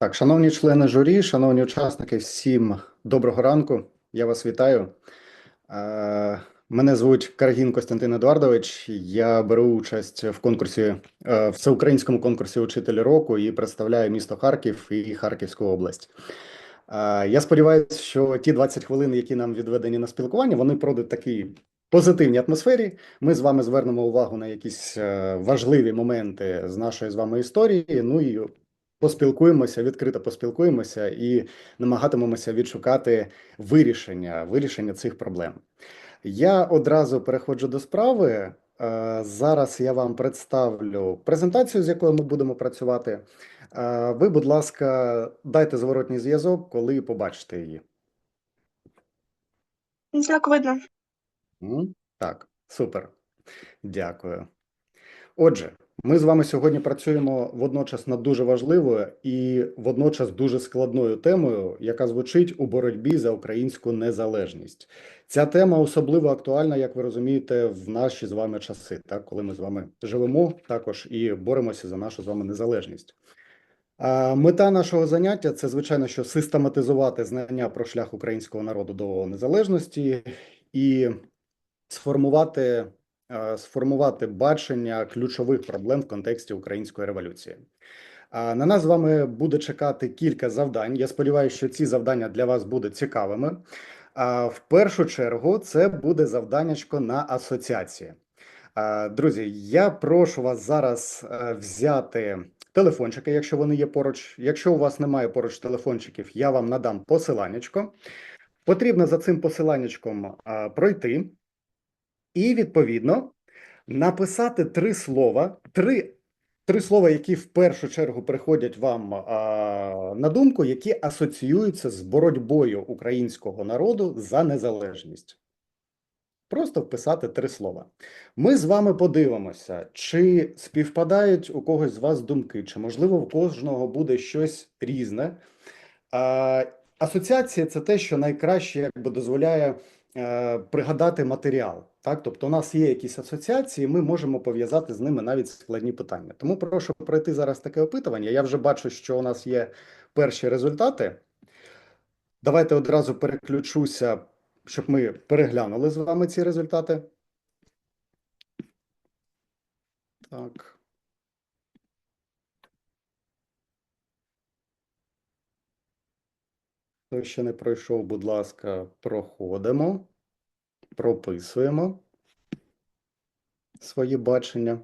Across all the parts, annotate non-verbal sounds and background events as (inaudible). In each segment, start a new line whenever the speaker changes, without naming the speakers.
Так, шановні члени журі, шановні учасники, всім доброго ранку. Я вас вітаю. Е, Мене звуть Каргін Костянтин Едуардович. Я беру участь в конкурсі е, всеукраїнському конкурсі Учителі року і представляю місто Харків і Харківську область. Е, Я сподіваюся, що ті 20 хвилин, які нам відведені на спілкування, вони пройдуть в такій позитивній атмосфері. Ми з вами звернемо увагу на якісь важливі моменти з нашої з вами історії. Ну і поспілкуємося, відкрито поспілкуємося і намагатимемося відшукати вирішення, вирішення цих проблем. Я одразу переходжу до справи. Е, Зараз я вам представлю презентацію, з якою ми будемо працювати. Е, Ви, будь ласка, дайте зворотній зв'язок, коли побачите її.
Так, видно.
Так, супер. Дякую. Отже, ми з вами сьогодні працюємо водночас над дуже важливою і водночас дуже складною темою, яка звучить у боротьбі за українську незалежність. Ця тема особливо актуальна, як ви розумієте, в наші з вами часи, так, коли ми з вами живемо також і боремося за нашу з вами незалежність. Мета нашого заняття це, звичайно, що систематизувати знання про шлях українського народу до незалежності і сформувати, сформувати бачення ключових проблем в контексті української революції. На нас з вами буде чекати кілька завдань. Я сподіваюся, що ці завдання для вас будуть цікавими. В першу чергу це буде завданнячко на асоціації. Друзі, я прошу вас зараз е, взяти телефончики, якщо вони є поруч. Якщо у вас немає поруч телефончиків, я вам надам посиланнячко. Потрібно за цим посиланнячком пройти і, відповідно, написати три слова, три, три слова, які в першу чергу приходять вам а, на думку, які асоціюються з боротьбою українського народу за незалежність. Просто вписати три слова. Ми з вами подивимося, чи співпадають у когось з вас думки, чи можливо в кожного буде щось різне. А, асоціація це те, що найкраще якби дозволяє пригадати матеріал. Так, тобто, у нас є якісь асоціації, ми можемо пов'язати з ними навіть складні питання. Тому прошу пройти зараз таке опитування. Я вже бачу, що у нас є перші результати. Давайте одразу переключуся, щоб ми переглянули з вами ці результати. Так. Хто ще не пройшов, будь ласка, проходимо, прописуємо свої бачення.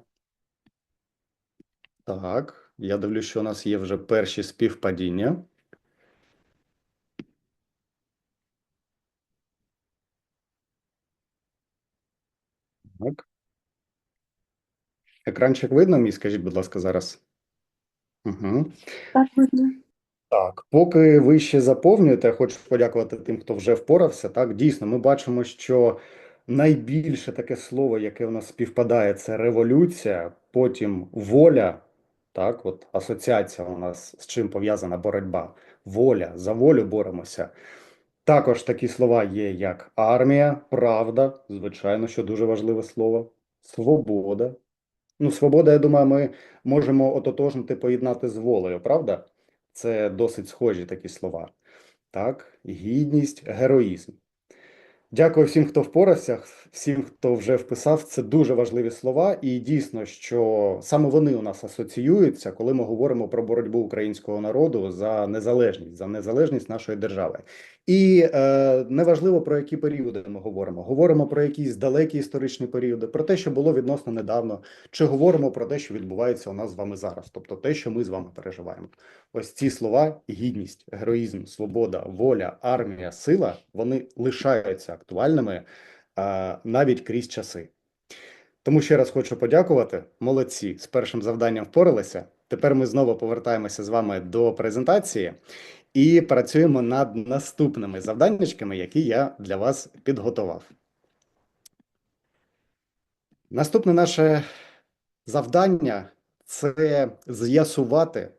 Так, я дивлюсь, що у нас є вже перші співпадіння. Так. Екранчик видно мій, скажіть, будь ласка, зараз. Угу.
Так, видно.
Так, поки ви ще заповнюєте, хочу подякувати тим, хто вже впорався. Так, дійсно, ми бачимо, що найбільше таке слово, яке у нас співпадає, це революція, потім воля. Так, от асоціація у нас з чим пов'язана боротьба. Воля, за волю боремося. Також такі слова є, як армія, правда, звичайно, що дуже важливе слово, свобода. Ну, свобода, я думаю, ми можемо ототожнити, поєднати з волею, правда? Це досить схожі такі слова. Так, гідність, героїзм. Дякую всім, хто впорався, всім, хто вже вписав. Це дуже важливі слова, і дійсно, що саме вони у нас асоціюються, коли ми говоримо про боротьбу українського народу за незалежність, за незалежність нашої держави. І е, неважливо про які періоди ми говоримо. Говоримо про якісь далекі історичні періоди, про те, що було відносно недавно, чи говоримо про те, що відбувається у нас з вами зараз, тобто те, що ми з вами переживаємо. Ось ці слова: гідність, героїзм, свобода, воля, армія, сила вони лишаються актуальними навіть крізь часи. Тому ще раз хочу подякувати. Молодці з першим завданням впоралися. Тепер ми знову повертаємося з вами до презентації і працюємо над наступними завданнячками, які я для вас підготував. Наступне наше завдання це з'ясувати,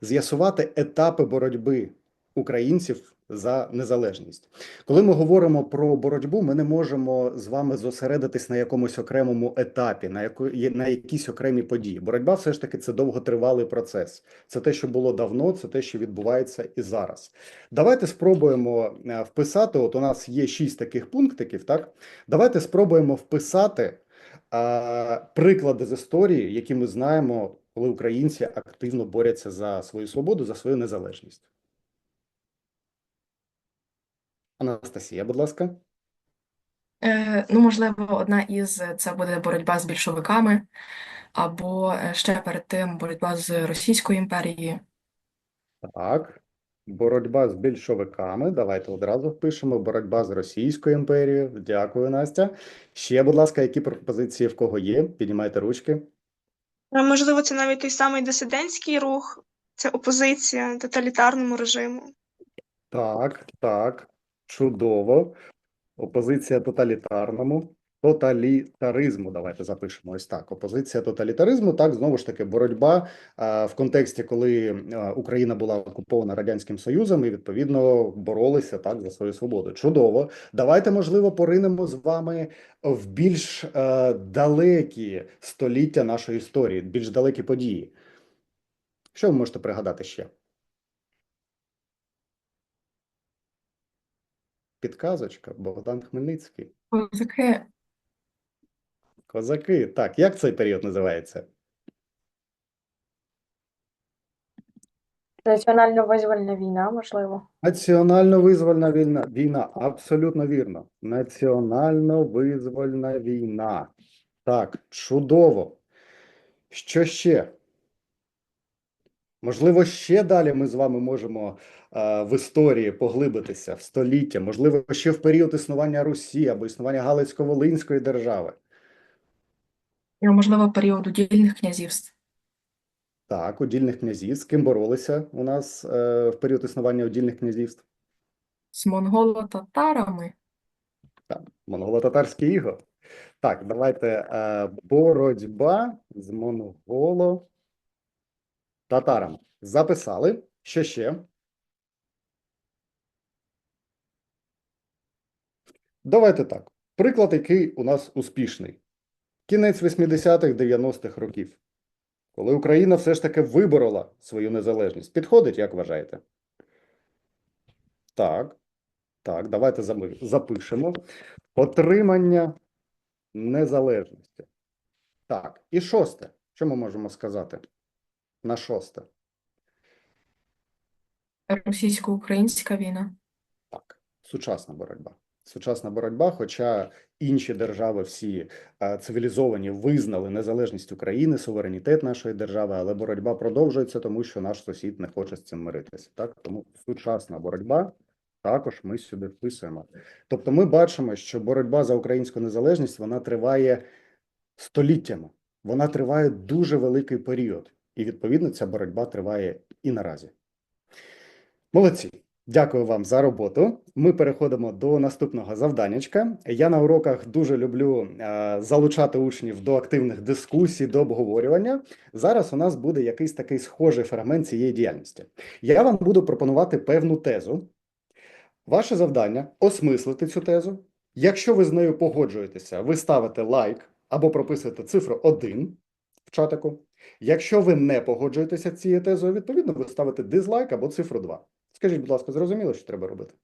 з'ясувати етапи боротьби українців за незалежність. Коли ми говоримо про боротьбу, ми не можемо з вами зосередитись на якомусь окремому етапі, на яку на якісь окремі події. Боротьба все ж таки це довготривалий процес. Це те, що було давно, це те, що відбувається і зараз. Давайте спробуємо е, вписати. От у нас є шість таких пунктиків. Так, давайте спробуємо вписати а, приклади з історії, які ми знаємо, коли українці активно борються за свою свободу, за свою незалежність. Анастасія, будь ласка.
Е, ну, можливо, одна із це буде боротьба з більшовиками, або е, ще перед тим боротьба з Російською імперією.
Так. Боротьба з більшовиками. Давайте одразу впишемо. Боротьба з Російською імперією. Дякую, Настя. Ще, будь ласка, які пропозиції в кого є? Піднімайте ручки.
Можливо, це навіть той самий дисидентський рух, це опозиція тоталітарному режиму.
Так, так. Чудово. Опозиція тоталітарному. Тоталітаризму. Давайте запишемо ось так. Опозиція тоталітаризму. Так, знову ж таки, боротьба а, в контексті, коли а, Україна була окупована Радянським Союзом і відповідно боролися так за свою свободу. Чудово. Давайте, можливо, поринемо з вами в більш е, далекі століття нашої історії, більш далекі події. Що ви можете пригадати ще? Підказочка Богдан Хмельницький.
Козаки,
Козаки. Так, як цей період називається?
Національно-визвольна війна, можливо.
Національно-визвольна війна. Війна, абсолютно вірно. Національно-визвольна війна. Так, чудово. Що ще? Можливо, ще далі ми з вами можемо е, в історії поглибитися в століття, можливо, ще в період існування Русі або існування Галицько-Волинської держави.
і, можливо, період удільних князівств.
Так, удільних князів. З ким боролися у нас е, в період існування удільних князівств?
З монголо-татарами.
Так, монголо-татарський іго. Так, давайте е, боротьба з монголо-татарами. Записали. Що ще? Давайте так. Приклад, який у нас успішний. Кінець 80-х, 90-х років. Коли Україна все ж таки виборола свою незалежність. Підходить, як вважаєте? Так. Так, давайте запишемо. Отримання незалежності. Так, і шосте. Що ми можемо сказати на шосте?
Російсько-українська війна.
Так, сучасна боротьба. Сучасна боротьба, хоча інші держави всі е, цивілізовані визнали незалежність України, суверенітет нашої держави, але боротьба продовжується, тому що наш сусід не хоче з цим миритися. Так, тому сучасна боротьба також ми сюди вписуємо. Тобто, ми бачимо, що боротьба за українську незалежність вона триває століттями, вона триває дуже великий період, і відповідно ця боротьба триває і наразі. Молодці. Дякую вам за роботу. Ми переходимо до наступного завданнячка. Я на уроках дуже люблю е, залучати учнів до активних дискусій, до обговорювання. Зараз у нас буде якийсь такий схожий фрагмент цієї діяльності. Я вам буду пропонувати певну тезу. Ваше завдання осмислити цю тезу. Якщо ви з нею погоджуєтеся, ви ставите лайк або прописуєте цифру 1 в чатику. Якщо ви не погоджуєтеся з цією тезою, відповідно, ви ставите дизлайк або цифру 2. Скажіть, будь ласка, зрозуміло, що треба робити?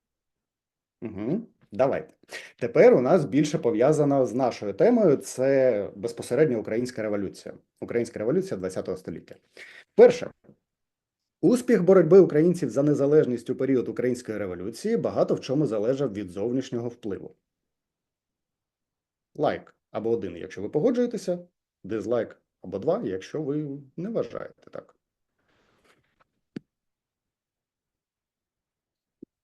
Угу. Давайте. Тепер у нас більше пов'язано з нашою темою. Це безпосередньо українська революція. Українська революція ХХ століття. Перше. Успіх боротьби українців за незалежність у період української революції багато в чому залежав від зовнішнього впливу. Лайк або один, якщо ви погоджуєтеся, дизлайк або два, якщо ви не вважаєте так.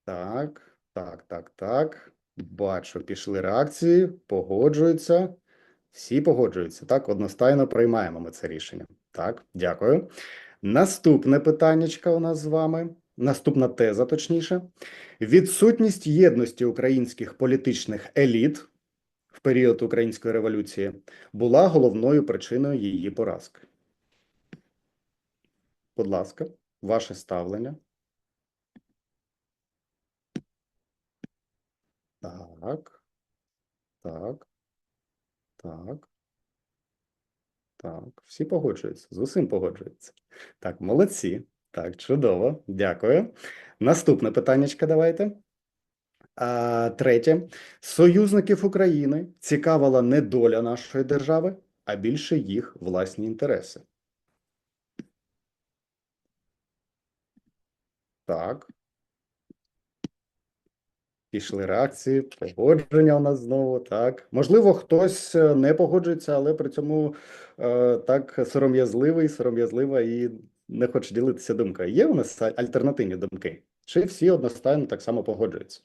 Так, так, так, так. Бачу, пішли реакції, погоджуються. Всі погоджуються. Так, одностайно приймаємо ми це рішення. Так, дякую. Наступне питаннячка у нас з вами. Наступна теза, точніше. Відсутність єдності українських політичних еліт в період Української революції була головною причиною її поразки. Будь ласка, ваше ставлення. Так. Так. Так. Так. Всі погоджуються. З усім погоджуються. Так, молодці. Так, чудово. Дякую. Наступне питаннячко давайте. А, третє. Союзників України цікавила не доля нашої держави, а більше їх власні інтереси. Так. Пішли реакції, погодження у нас знову, так. Можливо, хтось е, не погоджується, але при цьому е, так сором'язливий, сором'язлива і не хоче ділитися думкою. Є у нас альтернативні думки? Чи всі одностайно так само погоджуються?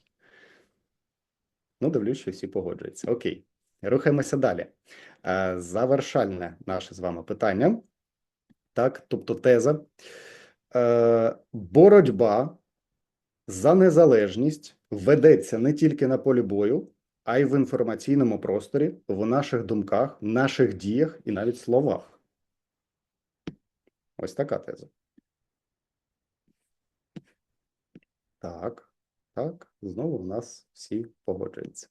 Ну, дивлюсь, що всі погоджуються. Окей, рухаємося далі. Е, Завершальне наше з вами питання. Так, тобто теза. Е, Боротьба за незалежність ведеться не тільки на полі бою, а й в інформаційному просторі, в наших думках, наших діях і навіть словах. Ось така теза. Так, так, знову в нас всі погоджуються.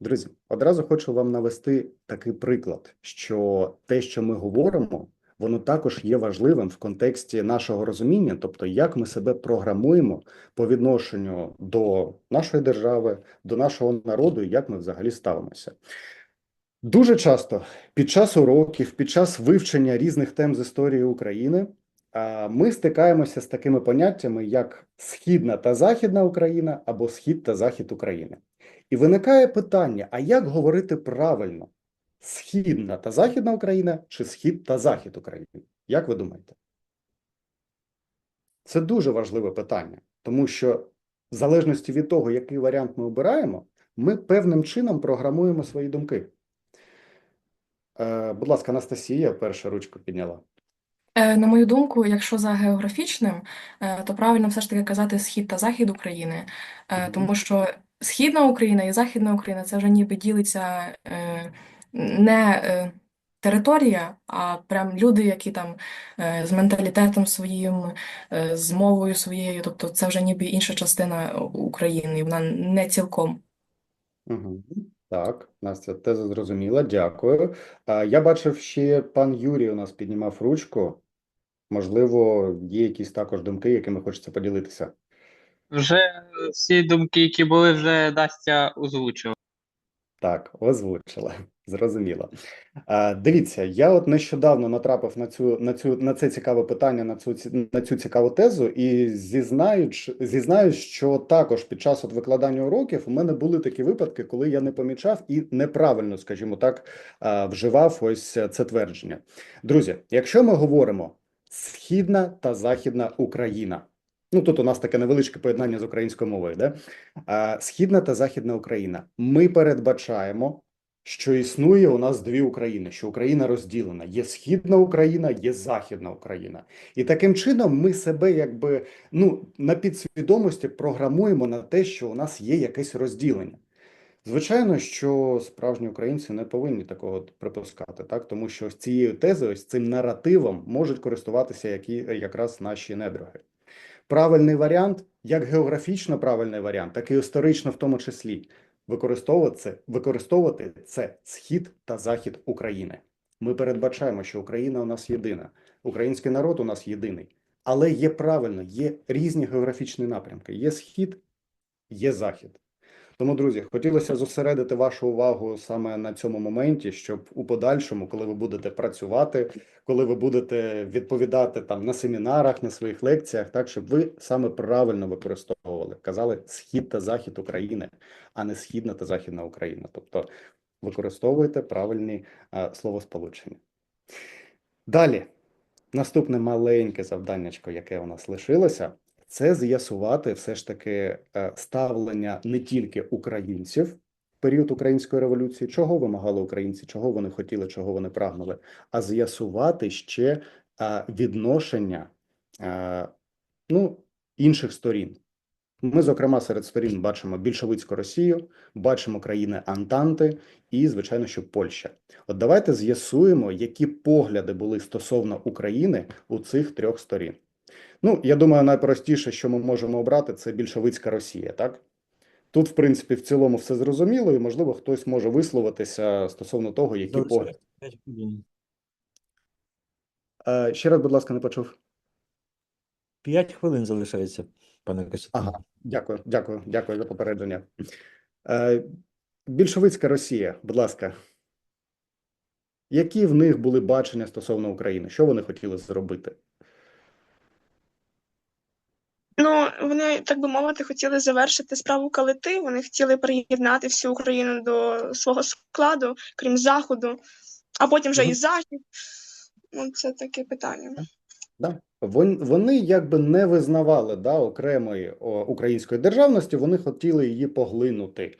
Друзі, одразу хочу вам навести такий приклад, що те, що ми говоримо, воно також є важливим в контексті нашого розуміння, тобто як ми себе програмуємо по відношенню до нашої держави, до нашого народу, і як ми взагалі ставимося. Дуже часто під час уроків, під час вивчення різних тем з історії України ми стикаємося з такими поняттями, як Східна та Західна Україна або Схід та Захід України. І виникає питання: а як говорити правильно? Східна та Західна Україна чи Схід та Захід України? Як ви думаєте? Це дуже важливе питання, тому що в залежності від того, який варіант ми обираємо, ми певним чином програмуємо свої думки. Е, будь ласка, Анастасія перша ручку підняла.
Е, На мою думку, якщо за географічним, е, то правильно все ж таки казати схід та захід України, Е,
Мгм.
тому що Східна Україна і Західна Україна це вже ніби ділиться е, не е, територія, а прям люди, які там е, з менталітетом своїм, е, з мовою своєю, тобто це вже ніби інша частина України, і вона не цілком.
Так, Настя, теза зрозуміла, дякую. А, я бачив, ще пан Юрій у нас піднімав ручку. Можливо, є якісь також думки, якими хочеться поділитися.
Вже всі думки, які були, вже Настя озвучила.
Так, озвучила. (laughs) Зрозуміло. А, дивіться, я от нещодавно натрапив на цю, на цю, на це цікаве питання, на цю, на цю цікаву тезу, і зізнаюсь, зізнаюсь, що також під час от викладання уроків у мене були такі випадки, коли я не помічав і неправильно, скажімо так, вживав ось це твердження. Друзі, якщо ми говоримо Східна та Західна Україна, ну тут у нас таке невеличке поєднання з українською мовою, да? Східна та Західна Україна. Ми передбачаємо, що існує у нас дві України, що Україна розділена. Є Східна Україна, є Західна Україна. І таким чином ми себе якби ну, на підсвідомості програмуємо на те, що у нас є якесь розділення. Звичайно, що справжні українці не повинні такого припускати, так тому що з цією тезою, з цим наративом можуть користуватися які, якраз наші недруги. Правильний варіант, як географічно правильний варіант, так і історично в тому числі, використовувати це, використовувати це схід та захід України. Ми передбачаємо, що Україна у нас єдина, український народ у нас єдиний, але є правильно, є різні географічні напрямки. Є схід, є захід. Тому, друзі, хотілося зосередити вашу увагу саме на цьому моменті, щоб у подальшому, коли ви будете працювати, коли ви будете відповідати там на семінарах, на своїх лекціях, так щоб ви саме правильно використовували, казали схід та захід України, а не східна та західна Україна. Тобто використовуйте правильні а, словосполучення. Далі, наступне маленьке завданнячко, яке у нас лишилося, це з'ясувати все ж таки е, ставлення не тільки українців в період української революції, чого вимагали українці, чого вони хотіли, чого вони прагнули, а з'ясувати ще е, відношення е, ну, інших сторін. Ми, зокрема, серед сторін бачимо більшовицьку Росію, бачимо країни Антанти і, звичайно, що Польща. От давайте з'ясуємо, які погляди були стосовно України у цих трьох сторін. Ну, я думаю, найпростіше, що ми можемо обрати, це більшовицька Росія, так? Тут, в принципі, в цілому все зрозуміло, і можливо хтось може висловитися стосовно того, які погляди.
Залишається 5 хвилин.
Е, Ще раз, будь ласка, не почув.
5 хвилин залишається, пане Костянтине.
Ага, дякую, дякую, дякую за попередження. Е, Більшовицька Росія, будь ласка. Які в них були бачення стосовно України? Що вони хотіли зробити?
Ну, вони, так би мовити, хотіли завершити справу калити. Вони хотіли приєднати всю Україну до свого складу, крім Заходу, а потім вже і Захід. Ну, це таке питання.
Да. Вон- Вони якби не визнавали да, окремої о, української державності, вони хотіли її поглинути.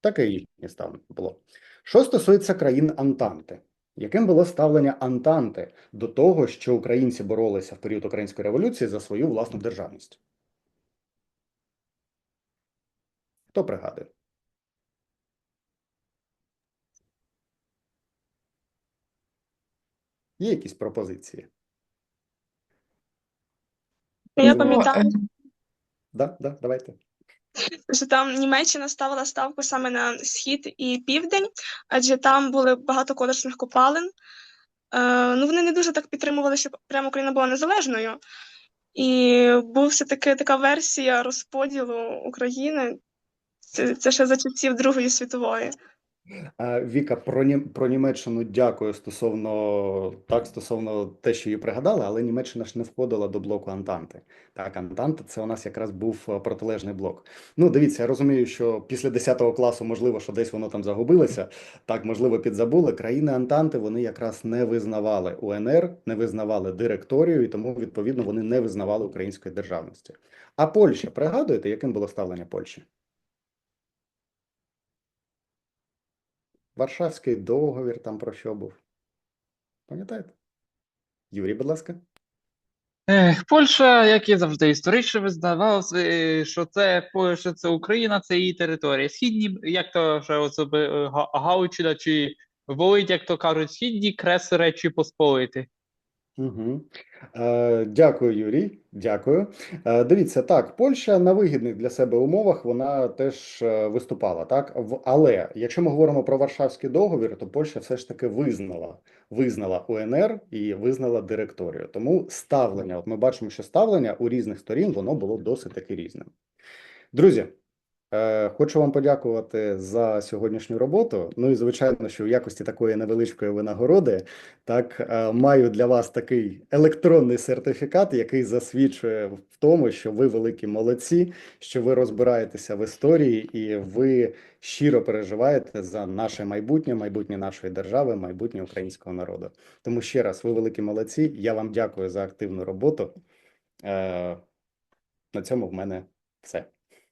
Таке їхнє ставлення було. Що стосується країн Антанти, яким було ставлення Антанти до того, що українці боролися в період Української революції за свою власну державність? Хто пригадує? Є якісь пропозиції?
Я пам'ятаю,
е,
Да, да, давайте.
Що там Німеччина ставила ставку саме на схід і південь, адже там були багато колишніх копалин. Е, ну, вони не дуже так підтримували, щоб прямо Україна була незалежною. І був все-таки така версія розподілу України. Це, це ще за часів Другої світової.
А, Віка, про, Нім- про Німеччину дякую стосовно так, стосовно те, що її пригадали, але Німеччина ж не входила до блоку Антанти. Так, Антанта це у нас якраз був е, протилежний блок. Ну, дивіться, я розумію, що після 10 класу, можливо, що десь воно там загубилося, так, можливо, підзабули. Країни Антанти вони якраз не визнавали УНР, не визнавали директорію, і тому, відповідно, вони не визнавали української державності. А Польща, пригадуєте, яким було ставлення Польщі? Варшавський договір там про що був? Пам'ятаєте? Юрій, будь ласка.
Ех, Польща, як і завжди, історично визнавав, е, що це Польща, це Україна, це її територія. Східні, як то вже особи Гаучина чи Волить, як то кажуть, східні крес Речі Посполити.
Угу. Е, дякую, Юрій. Дякую. Е, дивіться, так, Польща на вигідних для себе умовах вона теж е, виступала, так? В, але якщо ми говоримо про Варшавський договір, то Польща все ж таки визнала, визнала УНР і визнала директорію. Тому ставлення, от ми бачимо, що ставлення у різних сторін воно було досить таки різним. Друзі, Хочу вам подякувати за сьогоднішню роботу. Ну і звичайно, що в якості такої невеличкої винагороди, так е, маю для вас такий електронний сертифікат, який засвідчує в тому, що ви великі молодці, що ви розбираєтеся в історії і ви щиро переживаєте за наше майбутнє, майбутнє нашої держави, майбутнє українського народу. Тому ще раз, ви великі молодці. Я вам дякую за активну роботу. Е, На цьому в мене все.